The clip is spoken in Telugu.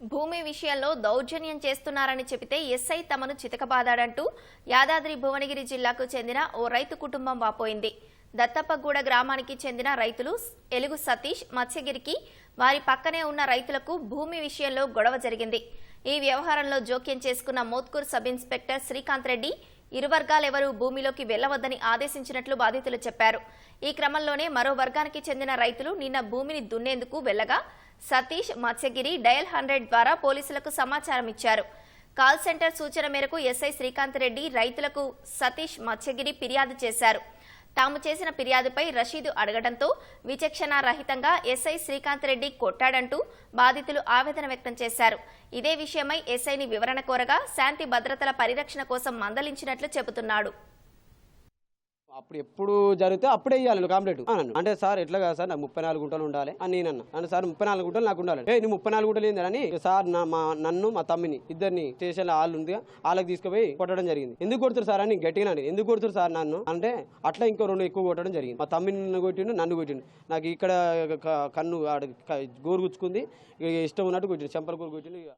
భూమి విషయంలో దౌర్జన్యం చేస్తున్నారని చెబితే ఎస్ఐ తమను చితకబాదాడంటూ యాదాద్రి భువనగిరి జిల్లాకు చెందిన ఓ రైతు కుటుంబం వాపోయింది. దత్తప్పగూడ గ్రామానికి చెందిన రైతులు ఎలుగు సతీష్ మత్స్యగిరికి వారి పక్కనే ఉన్న రైతులకు భూమి విషయంలో గొడవ జరిగింది. ఈ వ్యవహారంలో జోక్యం చేసుకున్న మోత్కూర్ సబ్ ఇన్స్పెక్టర్ శ్రీకాంత్ రెడ్డి ఇరు వర్గాలెవరూ భూమిలోకి వెళ్ళవద్దని ఆదేశించినట్లు బాధితులు చెప్పారు. ఈ క్రమంలోనే మరో వర్గానికి చెందిన రైతులు నిన్న భూమిని దున్నేందుకు వెళ్ళగా సతీష్ మత్స్యగిరి డయల్ హండ్రెడ్ ద్వారా పోలీసులకు సమాచారం ఇచ్చారు. కాల్ సెంటర్ సూచన మేరకు ఎస్ఐ శ్రీకాంత్ రెడ్డి రైతులకు సతీష్ మత్స్యగిరి ఫిర్యాదు చేశారు. తాము చేసిన ఫిర్యాదుపై రషీదు అడగడంతో విచక్షణ రహితంగా ఎస్ఐ శ్రీకాంత్ రెడ్డి కొట్టాడంటూ బాధితులు ఆవేదన వ్యక్తం చేశారు. ఇదే విషయమై ఎస్ఐని వివరణ కోరగా శాంతి భద్రతల పరిరక్షణ కోసం మందలించినట్లు చెబుతున్నాడు. అప్పుడు ఎప్పుడు జరిగితే అప్పుడే ఇవ్వాలి కాంప్లీట్ అన్నాను అంటే సార్ ఎట్లా కాదు సార్ నాకు ముప్పై నాలుగు గుంటలు ఉండాలి అని నేను అన్న. అంటే సార్ ముప్పై నాలుగు గుంటలు నాకు ఉండాలి. ఏ నీ ముప్పై నాలుగు గుంటలు ఏంది అని సార్ నా మా నన్ను మా తమ్మిని ఇద్దరిని స్టేషన్ వాళ్ళు ఉంది వాళ్ళకి తీసుకుపోయి కొట్టడం జరిగింది. ఎందుకు కొడుతారు సార్ అని గట్టిగా అడిగింది. ఎందుకు కొడుతారు సార్ నన్ను? అంటే అట్లా ఇంకో రెండు ఎక్కువ కొట్టడం జరిగింది. మా తమ్మిని కొట్టిండు నన్ను కొట్టిండు. నాకు ఇక్కడ క- కన్ను గోరు గుచ్చుకుంది. ఇక ఇష్టం ఉన్నట్టు కొట్టిండు చెంపల గోరు కొట్టిండు ఇక.